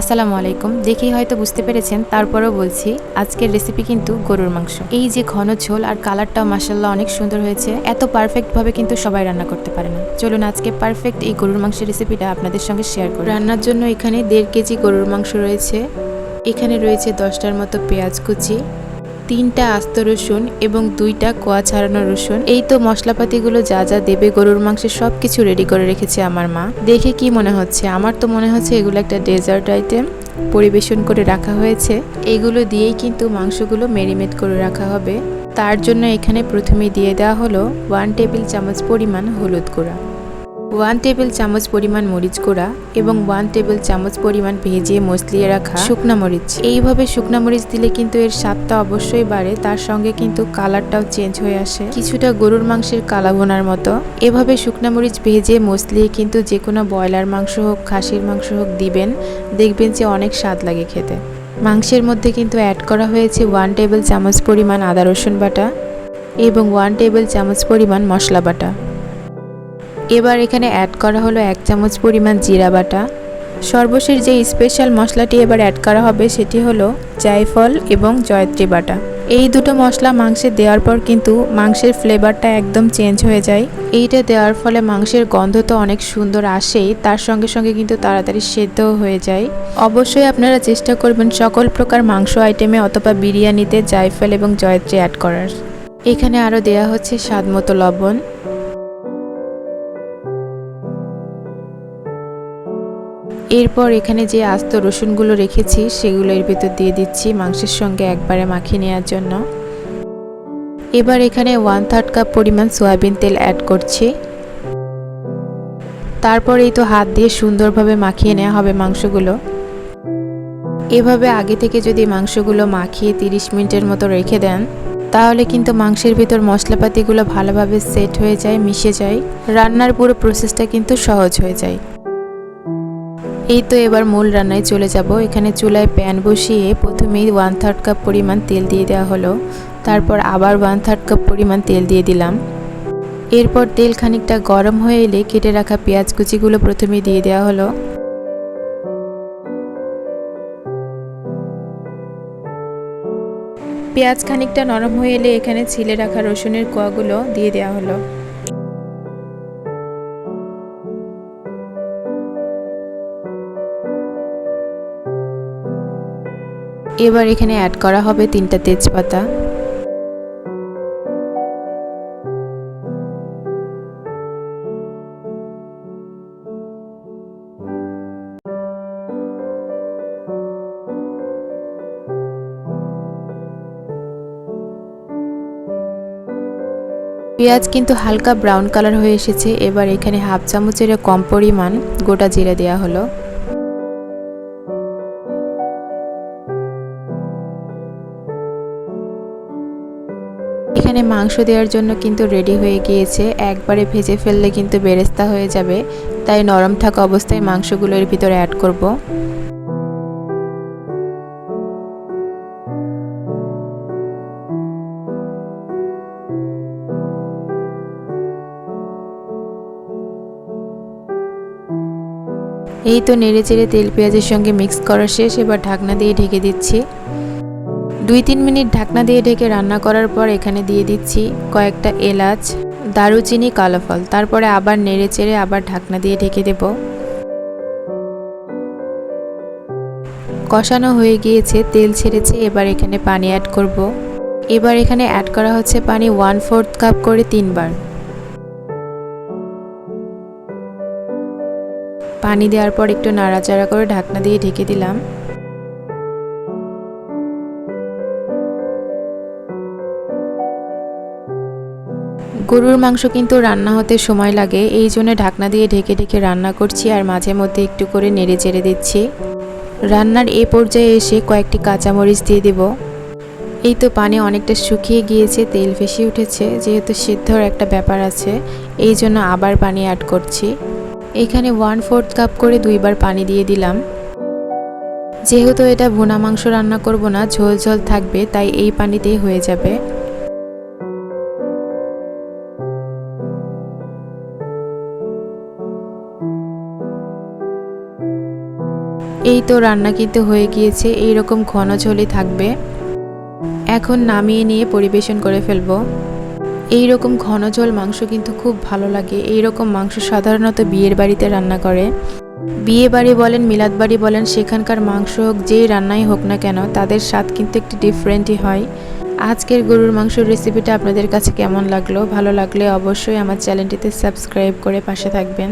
আসসালামু আলাইকুম। দেখেই হয়তো বুঝতে পেরেছেন, তারপরেও বলছি, আজকের রেসিপি কিন্তু গরুর মাংস। এই যে ঘন ঝোল আর কালারটাও মাসাল্লাহ অনেক সুন্দর হয়েছে, এত পারফেক্ট ভাবে কিন্তু সবাই রান্না করতে পারে না। চলুন আজকে পারফেক্ট এই গরুর মাংসের রেসিপিটা আপনাদের সঙ্গে শেয়ার করি। রান্নার জন্য এখানে দেড় কেজি গরুর মাংস রয়েছে। এখানে রয়েছে দশটার মতো পেঁয়াজ কুচি তিনটা আস্ত রসুন এবং দুইটা কোয়া ছাড়ানো রসুন। এই তো মশলাপাতিগুলো যা যা দেবে, গরুর মাংসের সব কিছু রেডি করে রেখেছে আমার মা। দেখে কি মনে হচ্ছে? আমার তো মনে হচ্ছে এগুলো একটা ডেজার্ট আইটেম পরিবেশন করে রাখা হয়েছে। এগুলো দিয়েই কিন্তু মাংসগুলো মেরিনেট করে রাখা হবে। তার জন্য এখানে প্রথমে দিয়ে দেওয়া হলো ওয়ান টেবিল চামচ পরিমাণ হলুদ গুঁড়া। ওয়ান টেবিল চামচ পরিমাণ মরিচ গুঁড়া এবং ওয়ান টেবিল চামচ পরিমাণ ভেজিয়ে মসলিয়ে রাখা শুকনা মরিচ। এইভাবে শুকনা মরিচ দিলে কিন্তু এর স্বাদটা অবশ্যই বাড়ে, তার সঙ্গে কিন্তু কালারটাও চেঞ্জ হয়ে আসে। কিছুটা গরুর মাংসের কালা ভোনার মতো। এভাবে শুকনা মরিচ ভেজে মসলিয়ে কিন্তু যে কোনো ব্রয়লার মাংস হোক, খাসির মাংস হোক দিবেন, দেখবেন যে অনেক স্বাদ লাগে খেতে। মাংসের মধ্যে কিন্তু অ্যাড করা হয়েছে ওয়ান টেবিল চামচ পরিমাণ আদা রসুন বাটা এবং ওয়ান টেবিল চামচ পরিমাণ মশলা বাটা। এবার এখানে অ্যাড করা হলো এক চামচ পরিমাণ জিরা বাটা। সর্বশেষ যে স্পেশাল মশলাটি এবার অ্যাড করা হবে সেটি হলো জায়ফল এবং জয়ত্রী বাটা। এই দুটো মশলা মাংসে দেওয়ার পর কিন্তু মাংসের ফ্লেভারটা একদম চেঞ্জ হয়ে যায়। এইটা দেওয়ার ফলে মাংসের গন্ধ তো অনেক সুন্দর আসেই, তার সঙ্গে সঙ্গে কিন্তু তাড়াতাড়ি সেদ্ধও হয়ে যায়। অবশ্যই আপনারা চেষ্টা করবেন সকল প্রকার মাংস আইটেমে অথবা বিরিয়ানিতে জায়ফল এবং জয়ত্রী অ্যাড করার। এখানে আরও দেওয়া হচ্ছে স্বাদ মতো লবণ। এরপর এখানে যে আস্ত রসুনগুলো রেখেছি, সেগুলো এর ভিতর দিয়ে দিচ্ছি মাংসের সঙ্গে একবারে মাখিয়ে নেওয়ার জন্য। এবার এখানে ওয়ান থার্ড কাপ পরিমাণ সয়াবিন তেল অ্যাড করছি। তারপর এই তো হাত দিয়ে সুন্দরভাবে মাখিয়ে নেওয়া হবে মাংসগুলো। এভাবে আগে থেকে যদি মাংসগুলো মাখিয়ে 30 মিনিটের মতো রেখে দেন, তাহলে কিন্তু মাংসের ভিতর মশলাপাতিগুলো ভালোভাবে সেট হয়ে যায়, মিশে যায়। রান্নার পুরো প্রসেসটা কিন্তু সহজ হয়ে যায়। এই তো এবার মূল রান্নায় চলে যাব। এখানে চুলায় প্যান বসিয়ে প্রথমেই ওয়ান থার্ড কাপ পরিমাণ তেল দিয়ে দেওয়া হলো। তারপর আবার ওয়ান থার্ড কাপ পরিমাণ তেল দিয়ে দিলাম। এরপর তেল খানিকটা গরম হয়ে এলে কেটে রাখা পেঁয়াজ কুচিগুলো প্রথমে দিয়ে দেওয়া হলো। পেঁয়াজ খানিকটা নরম হয়ে এলে এখানে ছিলে রাখা রসুনের কোয়াগুলো দিয়ে দেওয়া হলো। এবার এখানে অ্যাড করা হবে তিনটা তেজপাতা। পেঁয়াজ কিন্তু হালকা ব্রাউন কালার হয়ে এসেছে। এবার এখানে হাফ চামচের কম পরিমাণ গোটা জিরে দেওয়া হলো। এখানে মাংস দেওয়ার জন্য কিন্তু রেডি হয়ে গিয়েছে। একবারে ভেজে ফেললে কিন্তু বেরেস্তা হয়ে যাবে। তাই নরম থাকা অবস্থায় মাংসগুলো এর ভিতরে অ্যাড করব। এই তো নেড়ে চেড়ে তেল পেঁয়াজের সঙ্গে মিক্স করা শেষ। এবার ঢাকনা দিয়ে ঢেকে দিচ্ছি। দুই তিন মিনিট ঢাকনা দিয়ে ঢেকে রান্না করার পর এখানে দিয়ে দিচ্ছি কয়েকটা এলাচ, দারুচিনি কালো ফল তারপরে আবার নেড়ে চেড়ে আবার ঢাকনা দিয়ে ঢেকে দেব। কষানো হয়ে গিয়েছে, তেল ছেড়েছে, এবার এখানে পানি অ্যাড করব। এবার এখানে অ্যাড করা হচ্ছে পানি ওয়ান ফোর্থ কাপ করে তিনবার। পানি দেওয়ার পর একটু নাড়াচাড়া করে ঢাকনা দিয়ে ঢেকে দিলাম। গরুর মাংস কিন্তু রান্না হতে সময় লাগে, এই জন্য ঢাকনা দিয়ে ঢেকে ঢেকে রান্না করছি আর মাঝে মধ্যে একটু করে নেড়ে চেড়ে দিচ্ছি। রান্নার এ পর্যায়ে এসে কয়েকটি কাঁচামরিচ দিয়ে দেব। এই তো পানি অনেকটা শুকিয়ে গিয়েছে, তেল ভেসে উঠেছে, যেহেতু সিদ্ধর একটা ব্যাপার আছে, এই জন্য আবার পানি অ্যাড করছি। এখানে ওয়ান ফোর্থ কাপ করে দুইবার পানি দিয়ে দিলাম। যেহেতু এটা ভুনা মাংস রান্না করব না, ঝোল ঝোল থাকবে, তাই এই পানিতেই হয়ে যাবে। এই তো রান্না কিন্তু হয়ে গিয়েছে এই রকম ঘন ঝোলই থাকবে। এখন নামিয়ে নিয়ে পরিবেশন করে ফেলব। এই রকম ঘন ঝোল মাংস কিন্তু খুব ভালো লাগে। এই রকম মাংস সাধারণত বিয়ের বাড়িতে রান্না করে। বিয়ে বাড়ি বলেন, মিলাদ বাড়ি বলেন, সেখানকার মাংস হোক, যেই রান্নাই হোক না কেন, তাদের স্বাদ কিন্তু একটু ডিফারেন্টই হয়। আজকের গরুর মাংসের রেসিপিটা আপনাদের কাছে কেমন লাগল? ভালো লাগলে অবশ্যই আমার চ্যানেলটিতে সাবস্ক্রাইব করে পাশে থাকবেন।